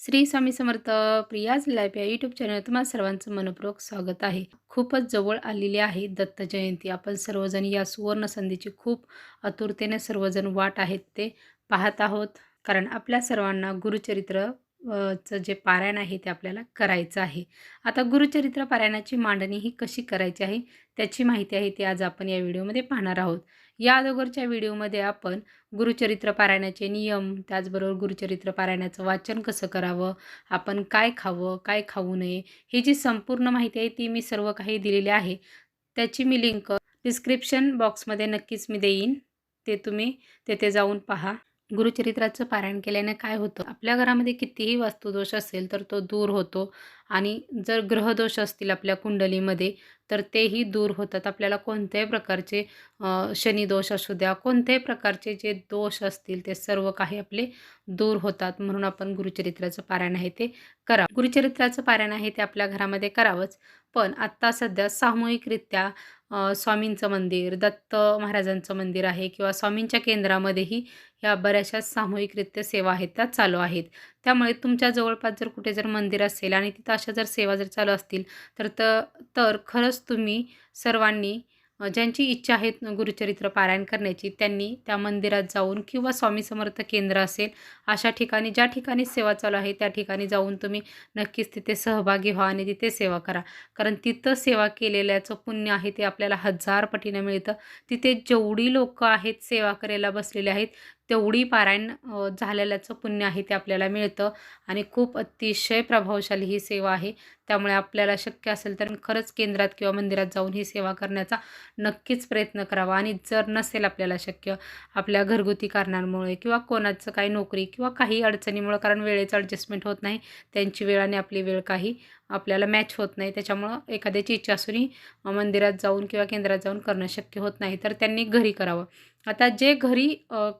Shri Swami Samarth Priya's life या YouTube channel तुम्हाला सर्वांचं मनपूर्वक स्वागत आहे. खूपच जवळ आलेली आहे दत्त जयंती. आपण सर्वजण या सुवर्ण संधीची खूप आतुरतेने सर्वजण वाट आहेत ते पाहत आहोत. कारण आपल्या सर्वांना गुरुचरित्र चं जे पारायण आहे ते आपल्याला करायचं आहे. आता गुरुचरित्र पारायणाची मांडणी ही कशी करायची आहे त्याची माहिती आहे ती आज आपण या व्हिडिओमध्ये पाहणार आहोत. या अगोदरच्या व्हिडिओमध्ये आपण गुरुचरित्र पारायणाचे नियम त्याचबरोबर गुरुचरित्र पारायणाचं वाचन कसं करावं आपण काय खावं काय खाऊ नये ही जी संपूर्ण माहिती आहे ती मी सर्व काही दिलेली आहे. त्याची मी लिंक डिस्क्रिप्शन बॉक्समध्ये नक्कीच मी देईन. ते तुम्ही तेथे जाऊन पहा. गुरुचरित्राचं पारायण केल्याने काय होतं? आपल्या घरामध्ये कितीही वास्तुदोष असेल तर तो दूर होतो आणि जर ग्रहदोष असतील आपल्या कुंडलीमध्ये तर तेही दूर होतात. आपल्याला कोणत्याही प्रकारचे शनिदोष असू द्या कोणत्याही प्रकारचे जे दोष असतील ते सर्व काही आपले दूर होतात. म्हणून आपण गुरुचरित्राचं पारायण आहे ते करा. गुरुचरित्राचं पारायण आहे ते आपल्या घरामध्ये करावंच. पण आत्ता सध्या सामूहिकरित्या स्वामींचं मंदिर दत्त महाराजांचं मंदिर आहे किंवा स्वामींच्या केंद्रामध्येही ह्या बऱ्याचशा सामूहिकरित्या सेवा आहेत त्या चालू आहेत. त्यामुळे तुमच्या जवळपास जर कुठे जर मंदिर असेल आणि तिथं अशा जर सेवा जर चालू असतील तर त तर खरंच तुम्ही सर्वांनी ज्यांची इच्छा आहे गुरुचरित्र पारायण करण्याची त्यांनी त्या मंदिरात जाऊन किंवा स्वामी समर्थ केंद्र असेल अशा ठिकाणी ज्या ठिकाणी सेवा चालू आहे त्या ठिकाणी जाऊन तुम्ही नक्कीच तिथे सहभागी व्हा आणि तिथे सेवा करा. कारण तिथं सेवा केलेल्याचं पुण्य आहे ते आपल्याला हजार पटीनं मिळतं. तिथे जेवढी लोकं आहेत सेवा करायला बसलेले आहेत तेवढी पारायण झालेल्याचं पुण्य आहे ते आपल्याला मिळतं आणि खूप अतिशय प्रभावशाली ही सेवा आहे. त्यामुळे आपल्याला शक्य असेल तर खरंच केंद्रात किंवा मंदिरात जाऊन ही सेवा करण्याचा नक्कीच प्रयत्न करावा. आणि जर नसेल आपल्याला शक्य आपल्या घरगुती कारणांमुळे किंवा कोणाचं काही नोकरी किंवा काही अडचणीमुळं कारण वेळेचं ॲडजस्टमेंट होत नाही त्यांची वेळ आणि आपली वेळ काही आपल्याला मॅच होत नाही. त्याच्यामुळं एखाद्याची इच्छा असूनही मंदिरात जाऊन किंवा केंद्रात जाऊन करणं शक्य होत नाही. तर त्यांनी घरी करावं. आता जे घरी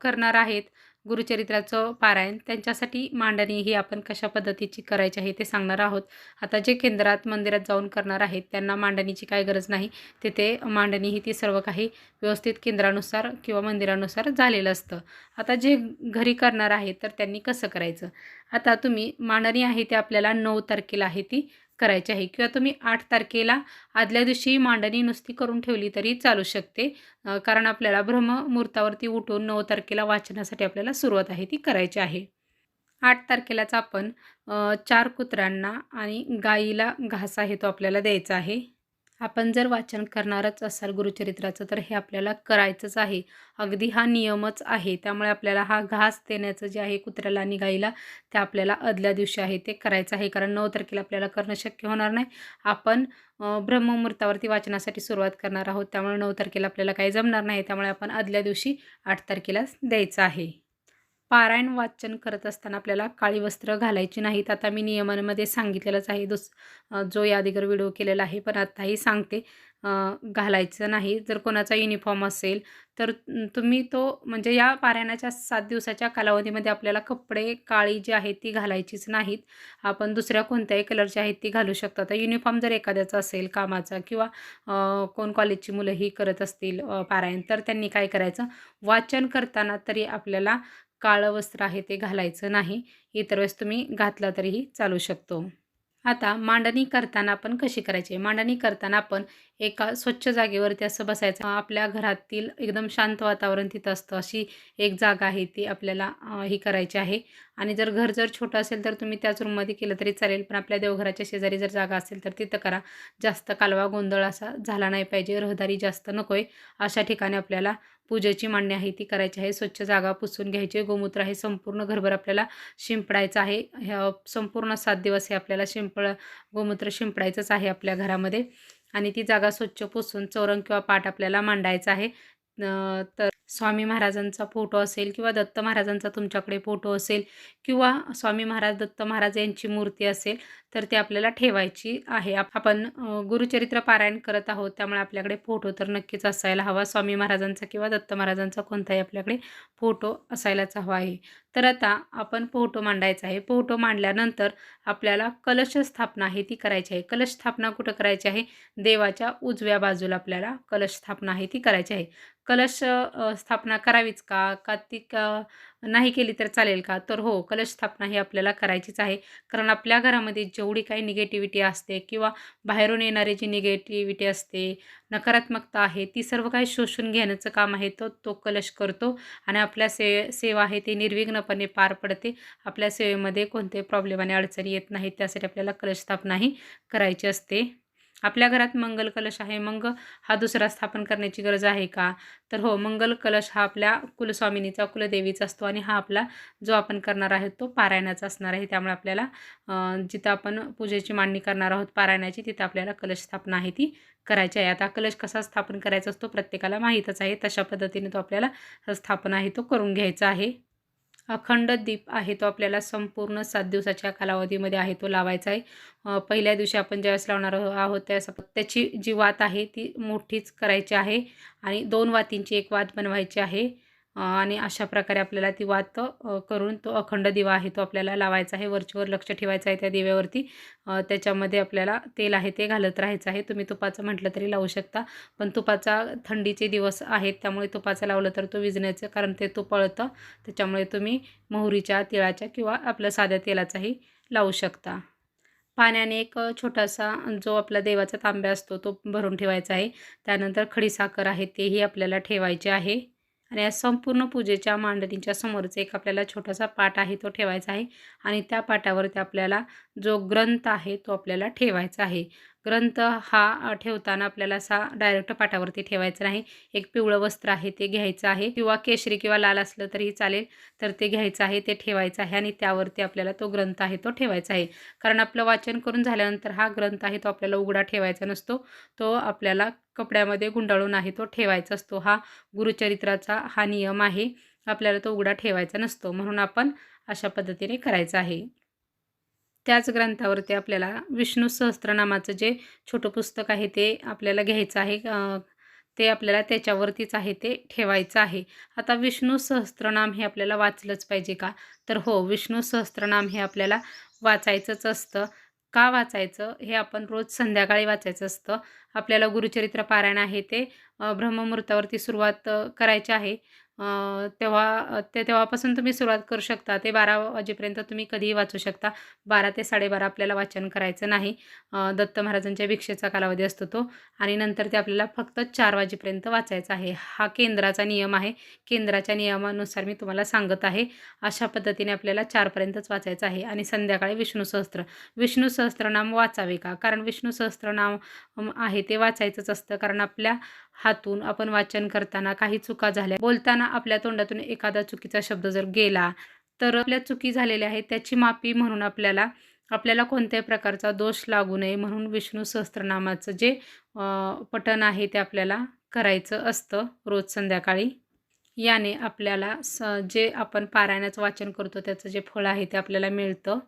करणार आहेत गुरुचरित्राचं पारायण त्यांच्यासाठी मांडणी ही आपण कशा पद्धतीची करायची आहे ते सांगणार आहोत. आता जे केंद्रात मंदिरात जाऊन करणार आहेत त्यांना मांडणीची काय गरज नाही. तिथे मांडणी ही ती सर्व काही व्यवस्थित केंद्रानुसार किंवा मंदिरानुसार झालेलं असतं. आता जे घरी करणार आहेत तर त्यांनी कसं करायचं? आता तुम्ही मांडणी आहे ते आपल्याला नऊ तारखेला आहे ती. करायची आहे. किंवा तुम्ही आठ तारखेला आदल्या दिवशी मांडणी नुसती करून ठेवली तरी चालू शकते. कारण आपल्याला ब्रह्ममुहूर्तावरती उठून नऊ तारखेला वाचनासाठी आपल्याला सुरुवात आहे ती करायची आहे. आठ तारखेलाच आपण चार कुत्र्यांना आणि गाईला घास आहे तो आपल्याला द्यायचा आहे. आपण जर वाचन करणारच असाल गुरुचरित्राचं तर हे आपल्याला करायचंच आहे. अगदी हा नियमच आहे. त्यामुळे आपल्याला हा घास देण्याचं जे आहे कुत्र्याला आणि गाईला ते आपल्याला आदल्या दिवशी आहे ते करायचं आहे. कारण नऊ तारखेला आपल्याला करणं शक्य होणार नाही. आपण ब्रह्ममुहूर्तावरती वाचनासाठी सुरुवात करणार आहोत. त्यामुळे नऊ तारखेला आपल्याला काही जमणार नाही. त्यामुळे आपण आदल्या दिवशी आठ तारखेलाच द्यायचं आहे. पारायण वाचन करत असताना आपल्याला काळी वस्त्र घालायची नाहीत. आता मी नियमांमध्ये सांगितलेलंच आहे. दुस जो यादीगर व्हिडिओ केलेला आहे पण आत्ताही सांगते. घालायचं नाही. जर कोणाचा युनिफॉर्म असेल तर तुम्ही तो म्हणजे या पारायणाच्या सात दिवसाच्या कालावधीमध्ये आपल्याला कपडे काळी जी आहेत ती घालायचीच नाहीत. आपण दुसऱ्या कोणत्याही कलरची आहेत ती घालू शकतो. आता युनिफॉर्म जर एखाद्याचा असेल कामाचा किंवा कोण कॉलेजची मुलंही करत असतील पारायण तर त्यांनी काय करायचं? वाचन करताना तरी आपल्याला काळं वस्त्र आहे ते घालायचं नाही. इतर वेळेस तुम्ही घातला तरीही चालू शकतो. आता मांडणी करताना आपण कशी करायची? मांडणी करताना आपण एका स्वच्छ जागेवरती असं बसायचं. आपल्या घरातील एकदम शांत वातावरण तिथं असतं. अशी एक जागा आहे ती आपल्याला ही करायची आहे. आणि जर घर जर छोटं असेल तर तुम्ही त्याच रूममध्ये केलं तरी चालेल. पण आपल्या देवघराच्या शेजारी जर जागा असेल तर तिथं करा. जास्त कालवा गोंधळ असा झाला नाही पाहिजे. रहदारी जास्त नको आहे अशा ठिकाणी आपल्याला पूजेची मांडणी आहे ती करायची आहे. स्वच्छ जागा पुसून घ्यायची गोमूत्र आहे. संपूर्ण घरभर आपल्याला शिंपडायचं आहे. ह्या संपूर्ण सात दिवस हे आपल्याला शिंपड गोमूत्र शिंपडायचंच आहे आपल्या घरामध्ये. आणि ती जागा स्वच्छ पुसून चौरंग किंवा पाठ आपल्याला मांडायचा आहे. तर स्वामी महाराजांचा फोटो असेल किंवा दत्त महाराजांचा तुमच्याकडे फोटो असेल किंवा स्वामी महाराज दत्त महाराज यांची मूर्ती असेल तर ती आपल्याला ठेवायची आहे. आपण गुरुचरित्र पारायण करत आहोत त्यामुळे आपल्याकडे फोटो तर नक्कीच असायला हवा. स्वामी महाराजांचा किंवा दत्त महाराजांचा कोणताही आपल्याकडे फोटो असायलाच हवा आहे. तर आता आपण फोटो मांडायचा आहे. पोहटो मांडल्यानंतर आपल्याला कलश स्थापना आहे ती करायची आहे. कलश स्थापना कुठं करायची आहे? देवाच्या उजव्या बाजूला आपल्याला कलश स्थापना आहे ती करायची आहे. कलश स्थापना करावीच का? का ती नाही केली तर चालेल का? तर हो कलश स्थापना ही आपल्याला करायचीच आहे. कारण आपल्या घरामध्ये जेवढी काही निगेटिव्हिटी असते किंवा बाहेरून येणारी जी निगेटिव्हिटी असते नकारात्मकता आहे ती सर्व काही शोषून घेण्याचं काम आहे तो तो कलश करतो आणि आपल्या से सेवा आहे ते निर्विघ्नपणे पार पडते. आपल्या सेवेमध्ये कोणते प्रॉब्लेम आणि अडचणी येत नाहीत त्यासाठी आपल्याला कलश स्थापना ही करायची असते. आपल्या घरात मंगल कलश आहे मग हा दुसरा स्थापन करण्याची गरज आहे का? तर हो मंगल कलश हा आपल्या कुलस्वामिनीचा कुलदेवीचा असतो आणि हा आपला जो आपण करणार आहे तो पारायणाचा असणार आहे. त्यामुळे आपल्याला जिथं आपण पूजेची मांडणी करणार आहोत पारायणाची तिथं आपल्याला कलश स्थापना आहे ती करायची आहे. आता कलश कसा स्थापन करायचा असतो प्रत्येकाला माहीतच आहे. तशा पद्धतीने तो आपल्याला स्थापना आहे तो करून घ्यायचा आहे. अखंड दीप आहे तो आपल्याला संपूर्ण सात दिवसाच्या कालावधीमध्ये आहे तो लावायचा आहे. पहिल्या दिवशी आपण ज्यावेळेस लावणार आहोत त्यावेळेस त्याची जी वात आहे ती मोठीच करायची आहे आणि दोन वातींची एक वात बनवायची आहे. आणि अशा प्रकारे आपल्याला ती वात करून तो अखंड दिवा आहे तो आपल्याला लावायचा आहे. वरचीवर लक्ष ठेवायचं आहे त्या दिव्यावरती. त्याच्यामध्ये आपल्याला तेल आहे ते घालत राहायचं आहे. तुम्ही तुपाचं म्हटलं तरी लावू शकता. पण तुपाचा थंडीचे दिवस आहेत त्यामुळे तुपाचं लावलं तर तो विजण्याचं कारण ते तूप पळतं. त्याच्यामुळे तुम्ही मोहरीच्या तिळाच्या किंवा आपल्या साध्या तेलाचाही लावू शकता. पाण्याने एक छोटासा जो आपला देवाचा तांब्या असतो तो भरून ठेवायचा आहे. त्यानंतर खडीसाखर आहे तेही आपल्याला ठेवायचे आहे. आणि या संपूर्ण पूजेच्या मांडणीच्या समोरच एक आपल्याला छोटासा पाट आहे तो ठेवायचा आहे. आणि त्या पाटावरती आपल्याला जो ग्रंथ आहे तो आपल्याला ठेवायचा आहे. ग्रंथ हा ठेवताना आपल्याला असा डायरेक्ट पाटावरती ठेवायचा नाही. एक पिवळं वस्त्र आहे ते घ्यायचं आहे. किंवा केशरी किंवा लाल असलं तरीही चालेल तर ते घ्यायचं आहे ते ठेवायचं आहे आणि त्यावरती आपल्याला तो ग्रंथ आहे तो ठेवायचा आहे. कारण आपलं वाचन करून झाल्यानंतर हा ग्रंथ आहे तो आपल्याला उघडा ठेवायचा नसतो. तो आपल्याला कपड्यामध्ये गुंडाळून आहे तो ठेवायचा असतो. हा गुरुचरित्राचा हा नियम आहे. आपल्याला तो उघडा ठेवायचा नसतो. म्हणून आपण अशा पद्धतीने करायचं आहे. त्याच ग्रंथावरती आपल्याला विष्णू सहस्त्रनामाचं जे छोटं पुस्तक आहे ते आपल्याला घ्यायचं आहे. ते आपल्याला त्याच्यावरतीच आहे ते ठेवायचं आहे. आता विष्णू सहस्त्रनाम हे आपल्याला वाचलंच पाहिजे का? तर हो विष्णू सहस्त्रनाम हे आपल्याला वाचायचंच असतं. का वाचायचं? हे आपण रोज संध्याकाळी वाचायचं असतं. आपल्याला गुरुचरित्र पारायण आहे ते ब्रह्ममुहूर्तावरती सुरुवात करायची आहे. तेव्हा ते तेव्हापासून तुम्ही सुरुवात करू शकता. ते बारा वाजेपर्यंत तुम्ही कधीही वाचू शकता. बारा ते साडेबारा आपल्याला वाचन करायचं नाही. दत्त महाराजांच्या भिक्षेचा कालावधी असतो तो. आणि नंतर ते आपल्याला फक्त चार वाजेपर्यंत वाचायचा आहे. हा केंद्राचा नियम आहे. केंद्राच्या नियमानुसार मी तुम्हाला सांगत आहे. अशा पद्धतीने आपल्याला चारपर्यंतच वाचायचं आहे. आणि संध्याकाळी विष्णू सहस्त्र. विष्णू सहस्त्रनाम वाचावे का? कारण विष्णू सहस्त्रनाम आहे ते वाचायचंच असतं. कारण आपल्या हातून आपण वाचन करताना काही चुका झाल्या. बोलताना आपल्या तोंडातून एखादा चुकीचा शब्द जर गेला तर आपल्या चुकी झालेल्या आहेत त्याची माफी म्हणून आपल्याला आपल्याला कोणत्याही प्रकारचा दोष लागू नये म्हणून विष्णू सहस्त्रनामाचं जे पठण आहे ते आपल्याला करायचं असतं रोज संध्याकाळी. याने आपल्याला स जे आपण पारायणाचं वाचन करतो त्याचं जे फळ आहे ते आपल्याला मिळतं.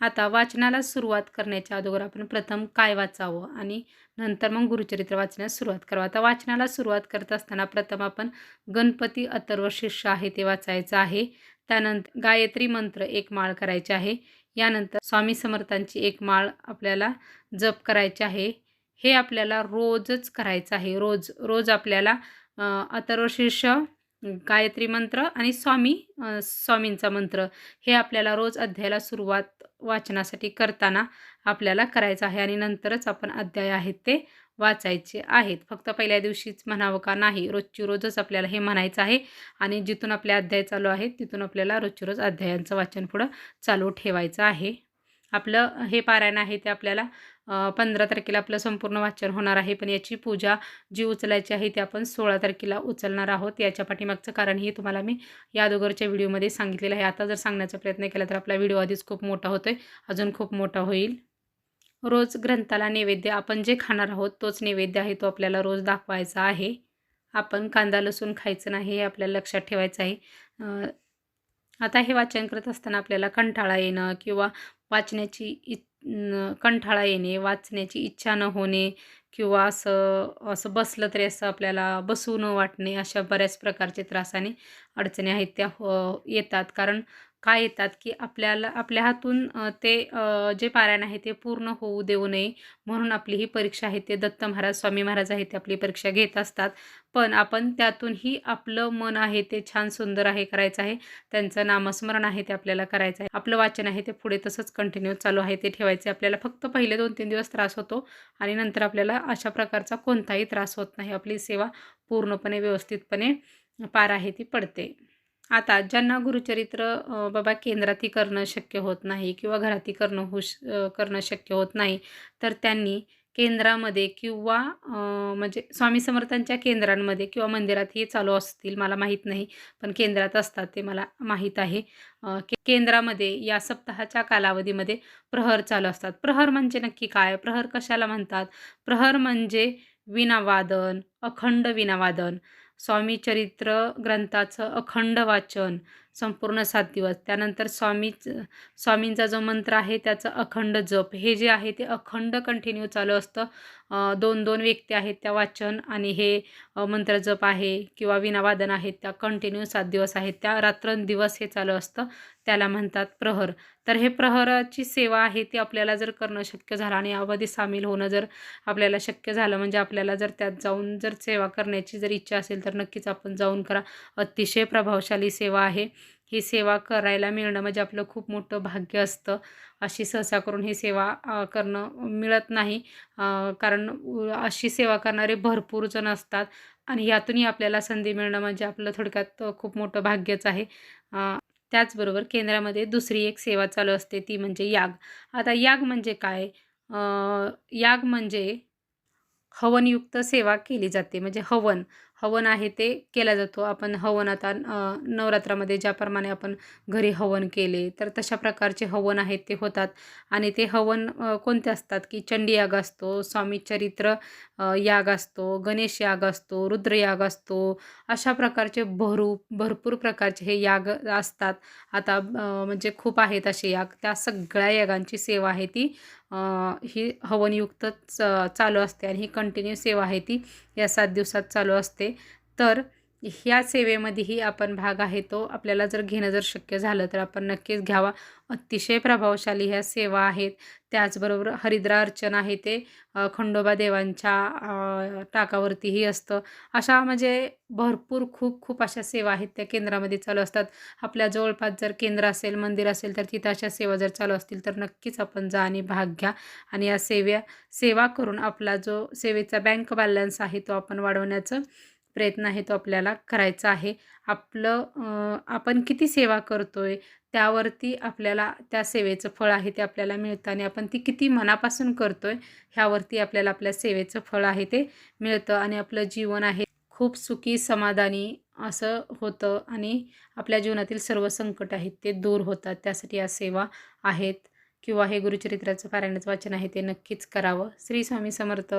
आता वाचनाला सुरुवात करण्याच्या अगोदर आपण प्रथम काय वाचावं आणि नंतर मग गुरुचरित्र वाचण्यास सुरुवात करावं. आता वाचनाला सुरुवात करत असताना प्रथम आपण गणपती अथर्व शिष्य आहे ते वाचायचं आहे. त्यानंतर गायत्री मंत्र एक माळ करायचे आहे. यानंतर स्वामी समर्थांची एक माळ आपल्याला जप करायची आहे. हे आपल्याला रोजच करायचं आहे. रोज रोज आपल्याला अथर्वशीर्ष गायत्री मंत्र आणि स्वामी स्वामींचा मंत्र हे आपल्याला रोज अध्यायाला सुरुवात वाचनासाठी करताना आपल्याला करायचं आहे आणि नंतरच आपण अध्याय आहेत ते वाचायचे आहेत. फक्त पहिल्या दिवशीच म्हणावं का नाही? रोजची रोजच आपल्याला हे म्हणायचं आहे आणि जिथून आपले अध्याय चालू आहेत तिथून आपल्याला रोजची रोज अध्यायांचं वाचन पुढं चालू ठेवायचं आहे. आपलं हे पारायण आहे ते आपल्याला पंधरा तारखेला आपलं संपूर्ण वाचन होणार आहे. पण याची पूजा जी उचलायची आहे ती आपण सोळा तारखेला उचलणार आहोत. याच्या पाठीमागचं कारण हे तुम्हाला मी या अगोदरच्या व्हिडिओमध्ये सांगितलेलं आहे. आता जर सांगण्याचा प्रयत्न केला तर आपला व्हिडिओ आधीच खूप मोठा होतो आहे अजून खूप मोठा होईल. रोज ग्रंथाला नैवेद्य आपण जे खाणार आहोत तोच नैवेद्य आहे तो आपल्याला रोज दाखवायचा आहे. आपण कांदा लसूण खायचं नाही हे आपल्याला लक्षात ठेवायचं आहे. आता हे वाचन करत असताना आपल्याला कंठाळा येणं किंवा वाचण्याची इ कंठाळा येणे वाचण्याची इच्छा न होणे किंवा असं असं बसलं तरी असं आपल्याला बसू न वाटणे अशा बऱ्याच प्रकारचे त्रासाने अडचणी आहेत त्या हो येतात. कारण काय येतात की आपल्याला आपल्या हातून ते जे पारायण आहे ते पूर्ण होऊ देऊ नये म्हणून आपली ही परीक्षा आहे. ते दत्त महाराज स्वामी महाराज आहे ते आपली परीक्षा घेत असतात. पण आपण त्यातूनही आपलं मन आहे ते छान सुंदर आहे करायचं आहे. त्यांचं नामस्मरण आहे ते आपल्याला करायचं आहे. आपलं वाचन आहे ते पुढे तसंच कंटिन्यू चालू आहे ते ठेवायचे आपल्याला फक्त पहिले दोन तीन दिवस त्रास होतो आणि नंतर आपल्याला अशा प्रकारचा कोणताही त्रास होत नाही. आपली सेवा पूर्णपणे व्यवस्थितपणे पार आहे ती पडते. आता ज्यांना गुरुचरित्र बाबा केंद्रातही करणं शक्य होत नाही किंवा घरातही करणं होऊ करणं शक्य होत नाही तर त्यांनी केंद्रामध्ये किंवा म्हणजे स्वामी समर्थांच्या केंद्रांमध्ये किंवा मंदिरातही चालू असतील मला माहीत नाही पण केंद्रात असतात ते मला माहीत आहे. केंद्रामध्ये या सप्ताहाच्या कालावधीमध्ये प्रहर चालू असतात. प्रहर म्हणजे नक्की काय? प्रहर कशाला म्हणतात? प्रहर म्हणजे विनावादन अखंड विनावादन. स्वामी चरित्र ग्रंथाचं अखंड वाचन. संपूर्ण सात दिवस. त्यानंतर स्वामीच स्वामींचा जो मंत्र आहे त्याचं अखंड जप. हे जे आहे ते अखंड कंटिन्यू चालू असतं. दोन दोन व्यक्ती आहेत त्या वाचन आणि हे मंत्र जप आहे किंवा विनावादन आहेत त्या कंटिन्यू सात दिवस आहेत. त्या रात्रंदिवस हे चालू असतं. त्याला म्हणतात प्रहर. तर हे प्रहराची सेवा आहे ती आपल्याला जर करणं शक्य झालं आणि यामध्ये सामील होणं जर आपल्याला शक्य झालं म्हणजे आपल्याला जर त्यात जाऊन जर सेवा करण्याची जर इच्छा असेल तर नक्कीच आपण जाऊन करा. अतिशय प्रभावशाली सेवा आहे. ही सेवा करायला मिळणं म्हणजे आपलं खूप मोठं भाग्य असतं. अशी सहसा करून ही सेवा करणं मिळत नाही. कारण अशी सेवा करणारे भरपूर जण असतात आणि यातूनही आपल्याला संधी मिळणं म्हणजे आपलं थोडक्यात खूप मोठं भाग्यच आहे. त्याचबरोबर केंद्रामध्ये दुसरी एक सेवा चालू असते ती म्हणजे याग. आता याग म्हणजे काय? याग म्हणजे हवनयुक्त सेवा केली जाते. म्हणजे हवन. हवन आहे ते केला जातो. आपण हवन आता नवरात्रामध्ये ज्याप्रमाणे आपण घरी हवन केले तर तशा प्रकारचे हवन आहेत ते होतात. आणि ते हवन कोणते असतात की चंडी याग असतो स्वामी चरित्र याग असतो गणेश याग असतो रुद्रयाग असतो अशा प्रकारचे भरू भरपूर प्रकारचे हे याग असतात. आता म्हणजे खूप आहेत असे याग. त्या सगळ्या यागांची सेवा आहे ती ही हवनयुक्त च चालू असते आणि ही कंटिन्यू सेवा आहे ती या सात दिवसात चालू असते. तर ह्या सेवेमध्येही आपण भाग आहे तो. आपल्याला जर घेणं जर शक्य झालं तर आपण नक्कीच घ्यावा. अतिशय प्रभावशाली ह्या सेवा आहेत. त्याचबरोबर हरिद्रा अर्चन आहे ते. खंडोबा देवांच्या टाकावरतीही असतं. अशा म्हणजे भरपूर खूप खूप अशा सेवा आहेत त्या केंद्रामध्ये चालू असतात. आपल्या जवळपास जर केंद्र असेल मंदिर असेल तर तिथं अशा सेवा जर चालू असतील तर नक्कीच आपण जा आणि भाग घ्या. आणि या सेव्या सेवा करून आपला जो सेवेचा बँक बॅलन्स आहे तो आपण वाढवण्याचं प्रयत्न आहे तो आपल्याला करायचा आहे. आपलं आपण किती सेवा करतो आहे त्यावरती आपल्याला त्या सेवेचं फळ आहे ते आपल्याला मिळतं आणि आपण ती किती मनापासून करतो आहे ह्यावरती आपल्याला आपल्या सेवेचं फळ आहे ते मिळतं आणि आपलं जीवन आहे खूप सुखी समाधानी असं होतं आणि आपल्या जीवनातील सर्व संकट आहेत ते दूर होतात. त्यासाठी या सेवा आहेत किंवा हे गुरुचरित्राचं पारायणाचं वाचन आहे ते नक्कीच करावं. श्री स्वामी समर्थ.